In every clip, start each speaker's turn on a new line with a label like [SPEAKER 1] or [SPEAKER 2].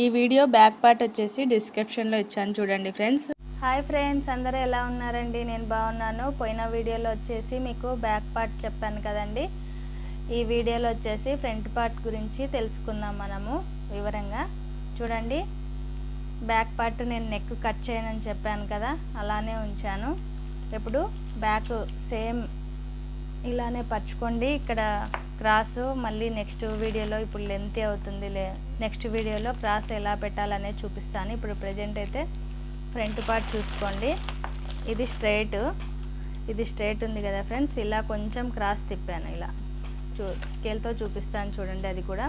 [SPEAKER 1] ఈ video back part వచ్చేసి డిస్క్రిప్షన్లో ఇచ్చాను చూడండి ఫ్రెండ్స్
[SPEAKER 2] హాయ్ ఫ్రెండ్స్ అందరూ ఎలా ఉన్నారండి? నేను బాగున్నాను. పోయిన వీడియోలో వచ్చేసి మీకు బ్యాక్ పార్ట్ చెప్పాను కదండి. ఈ వీడియోలో వచ్చేసి ఫ్రంట్ పార్ట్ గురించి తెలుసుకుందాం మనము వివరంగా. చూడండి బ్యాక్ పార్ట్ నేను నెక్ కట్ చేయనని చెప్పాను కదా అలానే ఉంచాను. ఇప్పుడు బ్యాక్ సేమ్ ఇలానే పరుచుకోండి. ఇక్కడ క్రాస్ మళ్ళీ నెక్స్ట్ వీడియోలో ఇప్పుడు లెంత్ అవుతుంది లే నెక్స్ట్ వీడియోలో క్రాస్ ఎలా పెట్టాలనేది చూపిస్తాను. ఇప్పుడు ప్రజెంట్ అయితే ఫ్రంట్ పార్ట్ చూసుకోండి. ఇది స్ట్రైట్ ఇది స్ట్రైట్ ఉంది కదా ఫ్రెండ్స్ ఇలా కొంచెం క్రాస్ తిప్పాను ఇలా. చూ స్కేల్తో చూపిస్తాను చూడండి అది కూడా.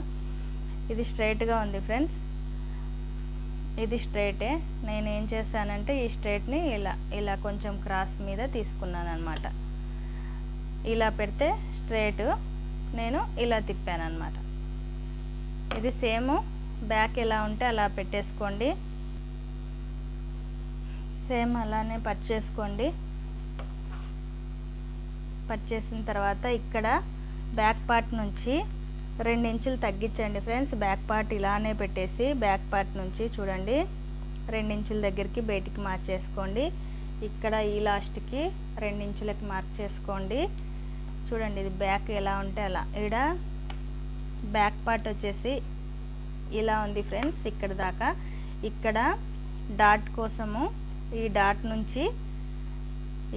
[SPEAKER 2] ఇది స్ట్రైట్గా ఉంది ఫ్రెండ్స్ ఇది స్ట్రైటే నేను ఏం చేశానంటే ఈ స్ట్రైట్ని ఇలా ఇలా కొంచెం క్రాస్ మీద తీసుకున్నాను అనమాట ఇలా పెడితే స్ట్రైట్ నేను ఇలా తిప్పాను అనమాట ఇది సేమ్. బ్యాక్ ఎలా ఉంటే అలా పెట్టేసుకోండి. సేమ్ అలానే పట్ చేసుకోండి. పట్ చేసిన తర్వాత ఇక్కడ బ్యాక్ పార్ట్ నుంచి రెండు ఇంచులు తగ్గించండి ఫ్రెండ్స్. బ్యాక్ పార్ట్ ఇలానే పెట్టేసి బ్యాక్ పార్ట్ నుంచి చూడండి. రెండు ఇంచుల దగ్గరికి బయటికి మార్చేసుకోండి. ఇక్కడ ఈ లాస్ట్కి రెండించులకి ఇంచులకి మార్క్ చేసుకోండి చూడండి ఇది బ్యాక్ ఎలా ఉంటే అలా. ఇక్కడ బ్యాక్ పార్ట్ వచ్చేసి ఇలా ఉంది ఫ్రెండ్స్ ఇక్కడ దాకా. ఇక్కడ డాట్ కోసము ఈ డాట్ నుంచి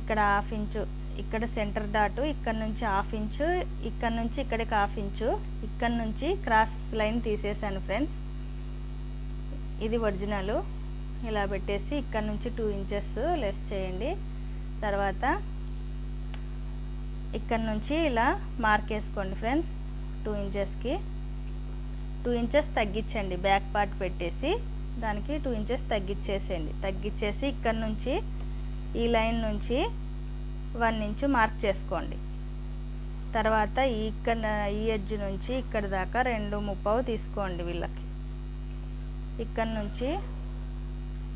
[SPEAKER 2] ఇక్కడ హాఫ్ ఇంచు ఇక్కడ సెంటర్ డాటు ఇక్కడ నుంచి హాఫ్ ఇంచు ఇక్కడ నుంచి ఇక్కడికి హాఫ్ ఇంచు ఇక్కడ నుంచి క్రాస్ లైన్ తీసేసాను ఫ్రెండ్స్. ఇది ఒరిజినల్. ఇలా పెట్టేసి ఇక్కడ నుంచి టూ ఇంచెస్ లెస్ చేయండి. తర్వాత ఇక్కడ నుంచి ఇలా మార్క్ వేసుకోండి ఫ్రెండ్స్ టూ ఇంచెస్కి టూ ఇంచెస్ తగ్గించండి. బ్యాక్ పార్ట్ పెట్టేసి దానికి టూ ఇంచెస్ తగ్గించేసేయండి. తగ్గించేసి ఇక్కడ నుంచి ఈ లైన్ నుంచి వన్ ఇంచు మార్క్ చేసుకోండి. తర్వాత ఈ ఇక్కడ ఈ ఎడ్జ్ నుంచి ఇక్కడ దాకా రెండు ముప్పవు తీసుకోండి వీళ్ళకి. ఇక్కడ నుంచి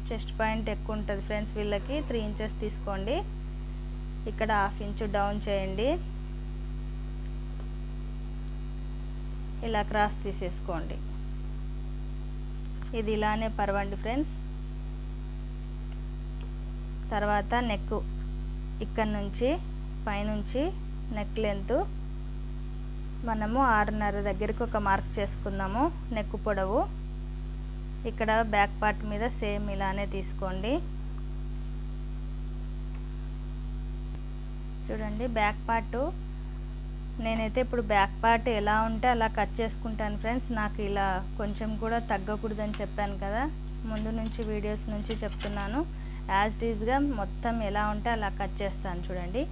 [SPEAKER 2] చెస్ట్ పాయింట్ ఎక్కువ ఉంటుంది ఫ్రెండ్స్ వీళ్ళకి త్రీ ఇంచెస్ తీసుకోండి. ఇక్కడ హాఫ్ ఇంచు డౌన్ చేయండి. ఇలా క్రాస్ తీసేసుకోండి. ఇది ఇలానే పరవండి ఫ్రెండ్స్. తర్వాత నెక్ ఇక్కడ నుంచి పైనుంచి నెక్ లెంత్ మనము ఆరున్నర దగ్గరికి ఒక మార్క్ చేసుకుందాము నెక్ పొడవు. ఇక్కడ బ్యాక్ పార్ట్ మీద సేమ్ ఇలానే తీసుకోండి. చూడండి బ్యాక్ పార్ట్ నేనైతే ఇప్పుడు బ్యాక్ పార్ట్ ఎలా ఉంటే అలా కట్ చేసుకుంటాను ఫ్రెండ్స్ నాకు ఇలా కొంచెం కూడా తగ్గకూడదని చెప్పాను కదా. ముందు నుంచి వీడియోస్ నుంచి చెప్తున్నాను. యాజ్ డీజ్గా మొత్తం ఎలా ఉంటే అలా కట్ చేస్తాను చూడండి.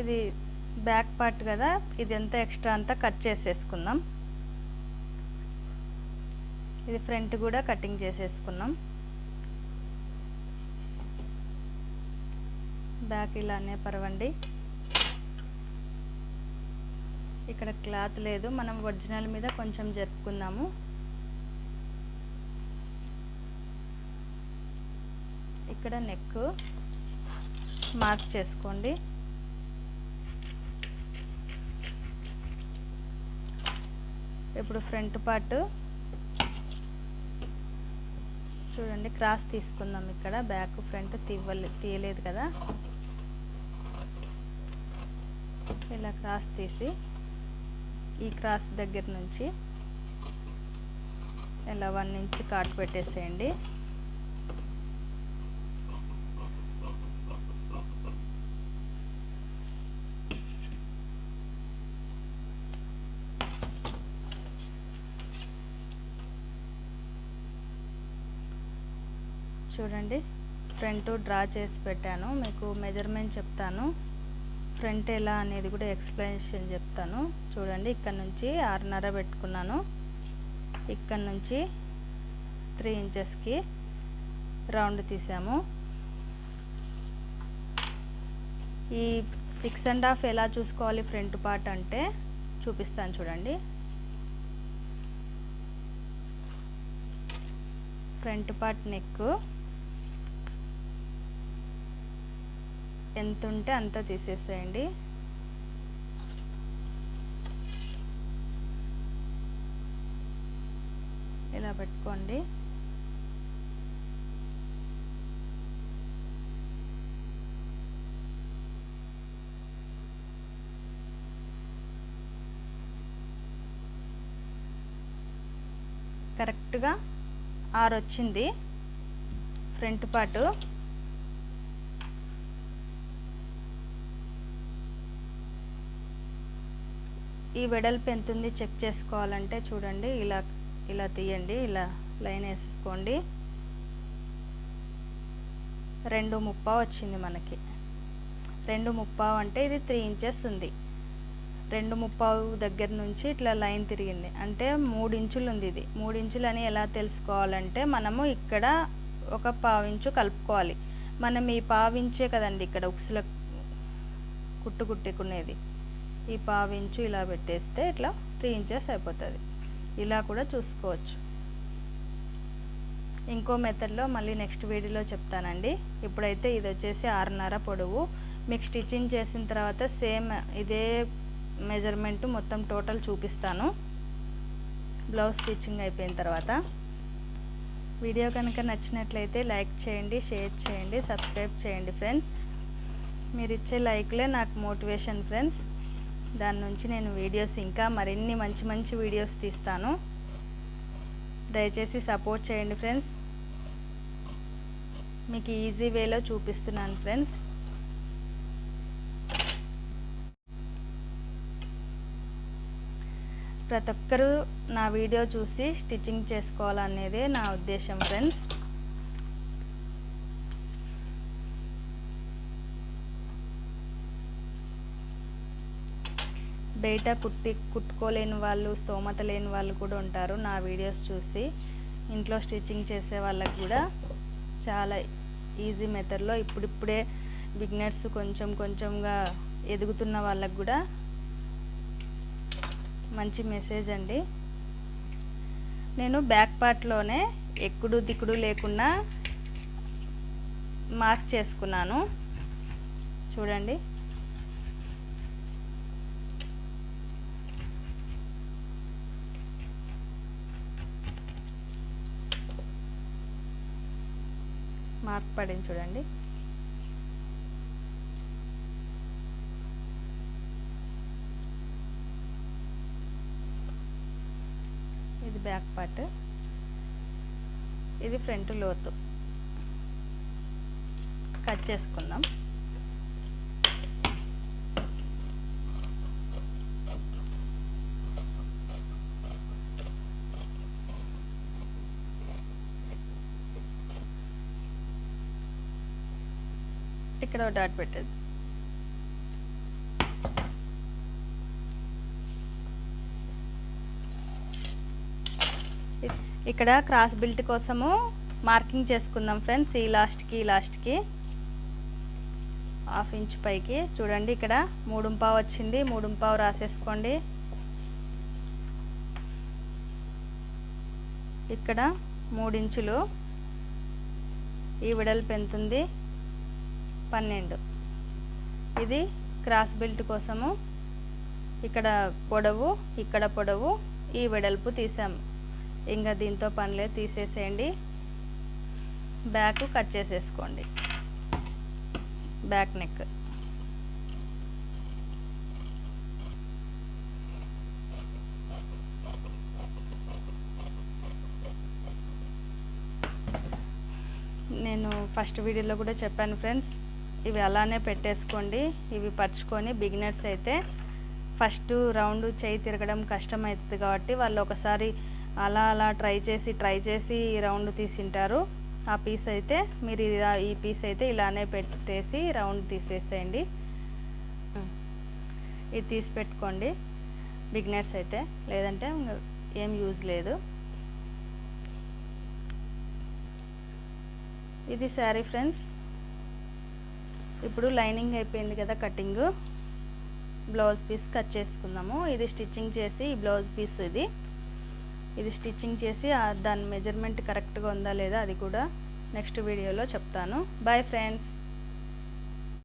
[SPEAKER 2] ఇది బ్యాక్ పార్ట్ కదా. ఇది ఎంత ఎక్స్ట్రా అంతా కట్ చేసేసుకుందాం. ఇది ఫ్రంట్ కూడా కటింగ్ చేసేసుకున్నాం బ్యాక్ ఇలానే పరవండి. ఇక్కడ క్లాత్ లేదు మనం ఒరిజినల్ మీద కొంచెం జరుపుకుందాము. ఇక్కడ నెక్ మార్క్ చేసుకోండి. ఇప్పుడు ఫ్రంట్ పార్ట్ చూడండి క్రాస్ తీసుకుందాం ఇక్కడ. బ్యాక్ ఫ్రంట్ తీవ్వలే తీయలేదు కదా. ఇలా క్రాస్ తీసి ఈ క్రాస్ దగ్గర నుంచి ఇలా వన్ ఇంచ్ కాటు పెట్టేసేయండి. చూడండి ఫ్రంట్ డ్రా చేసి పెట్టాను మీకు మెజర్మెంట్ చెప్తాను. ఫ్రంట్ ఎలా అనేది కూడా ఎక్స్ప్లెనేషన్ చెప్తాను. చూడండి ఇక్కడ నుంచి ఆరున్నర పెట్టుకున్నాను. ఇక్కడ నుంచి త్రీ ఇంచెస్కి రౌండ్ తీసాము. ఈ సిక్స్ అండ్ హాఫ్ ఎలా చూసుకోవాలి ఫ్రంట్ పార్ట్ అంటే చూపిస్తాను చూడండి. ఫ్రంట్ పార్ట్ నెక్ ఎంత ఉంటే అంత తీసేసేయండి. ఇలా పెట్టుకోండి. కరెక్ట్గా ఆరు వచ్చింది ఫ్రంట్ పార్టు ఈ వెడల్పు ఎంత ఉంది చెక్ చేసుకోవాలంటే చూడండి ఇలా ఇలా తీయండి ఇలా లైన్ వేసేసుకోండి. రెండు ముప్పావు వచ్చింది మనకి. రెండు ముప్పావు అంటే ఇది త్రీ ఇంచెస్ ఉంది. రెండు ముప్పావు దగ్గర నుంచి ఇట్లా లైన్ తిరిగింది. అంటే మూడు ఇంచులు ఉంది ఇది. మూడు ఇంచులు అని ఎలా తెలుసుకోవాలంటే మనము ఇక్కడ ఒక పావించు కలుపుకోవాలి. మనం ఈ పావించే కదండి ఇక్కడ ఉక్సుల కుట్టు కుట్టుకునేది. ఈ పావించు ఇలా పెట్టేస్తే ఇట్లా త్రీ ఇంచెస్ అయిపోతుంది. ఇలా కూడా చూసుకోవచ్చు. ఇంకో మెథడ్లో మళ్ళీ నెక్స్ట్ వీడియోలో చెప్తానండి. ఇప్పుడైతే ఇది వచ్చేసి ఆరున్నర పొడవు. మీకు స్టిచ్చింగ్ చేసిన తర్వాత సేమ్ ఇదే మెజర్మెంట్ మొత్తం టోటల్ చూపిస్తాను. బ్లౌజ్ స్టిచ్చింగ్ అయిపోయిన తర్వాత. వీడియో కనుక నచ్చినట్లయితే లైక్ చేయండి షేర్ చేయండి సబ్స్క్రైబ్ చేయండి ఫ్రెండ్స్. మీరు ఇచ్చే లైక్లే నాకు మోటివేషన్ ఫ్రెండ్స్. దాని నుంచి నేను వీడియోస్ ఇంకా మరిన్ని మంచి మంచి వీడియోస్ తీస్తాను. దయచేసి సపోర్ట్ చేయండి ఫ్రెండ్స్. మీకు ఈజీ వేలో చూపిస్తున్నాను ఫ్రెండ్స్. ప్రతి ఒక్కరూ నా వీడియో చూసి స్టిచ్చింగ్ చేసుకోవాలనేదే నా ఉద్దేశం ఫ్రెండ్స్. బయట కుట్టి కుట్టుకోలేని వాళ్ళు స్తోమత లేని వాళ్ళు కూడా ఉంటారు నా వీడియోస్ చూసి. ఇంట్లో స్టిచ్చింగ్ చేసే వాళ్ళకి కూడా చాలా ఈజీ మెథడ్లో ఇప్పుడిప్పుడే బిగినర్స్ కొంచెం కొంచెంగా ఎదుగుతున్న వాళ్ళకు కూడా మంచి మెసేజ్ అండి. నేను బ్యాక్ పార్ట్లోనే ఎక్కుడు దిక్కుడు లేకుండా మార్క్ చేసుకున్నాను. చూడండి. మార్క్ పడింది చూడండి. ఇది బ్యాక్ పార్ట్. ఇది ఫ్రంట్ లోతు. కట్ చేసుకుందాం. ఇక్కడ డాట్ పెట్టేది. ఇక్కడ క్రాస్ బిల్ట్ కోసము మార్కింగ్ చేసుకుందాం ఫ్రెండ్స్ ఈ లాస్ట్కి ఈ లాస్ట్కి హాఫ్ ఇంచ్ పైకి. చూడండి ఇక్కడ మూడుంపావు వచ్చింది మూడుంపావు రాసేసుకోండి. ఇక్కడ మూడించులు ఈ వెడల్పు ఎంత పన్నెండు. ఇది క్రాస్ బెల్ట్ కోసము. ఇక్కడ పొడవు ఇక్కడ పొడవు ఈ వెడల్పు తీసాము. ఇంకా దీంతో పనిలేదు తీసేసేయండి. బ్యాక్ కట్ చేసేసుకోండి. Back neck. నేను ఫస్ట్ వీడియోలో కూడా చెప్పాను ఫ్రెండ్స్ ఇవి అలానే పెట్టేసుకోండి. ఇవి పరుచుకొని బిగినర్స్ అయితే ఫస్ట్ రౌండ్ చేయి తిరగడం కష్టం అవుతుంది కాబట్టి వాళ్ళు ఒకసారి అలా అలా ట్రై చేసి ట్రై చేసి రౌండ్ తీసింటారు. ఆ పీస్ అయితే మీరు ఇలా ఈ పీస్ అయితే ఇలానే పెట్టేసి రౌండ్ తీసేసేయండి. ఇది తీసి పెట్టుకోండి. బిగినర్స్ అయితే లేదంటే ఏం యూజ్ లేదు. ఇది శారీ ఫ్రెండ్స్. ఇప్పుడు లైనింగ్ అయిపోయింది కదా కటింగ్. బ్లౌజ్ పీస్ కట్ చేసుకుందాము. ఇది స్టిచ్చింగ్ చేసి బ్లౌజ్ పీస్ ఇది. ఇది స్టిచ్చింగ్ చేసి దాని మెజర్మెంట్ కరెక్ట్గా ఉందా లేదా అది కూడా నెక్స్ట్ వీడియోలో చెప్తాను. Bye friends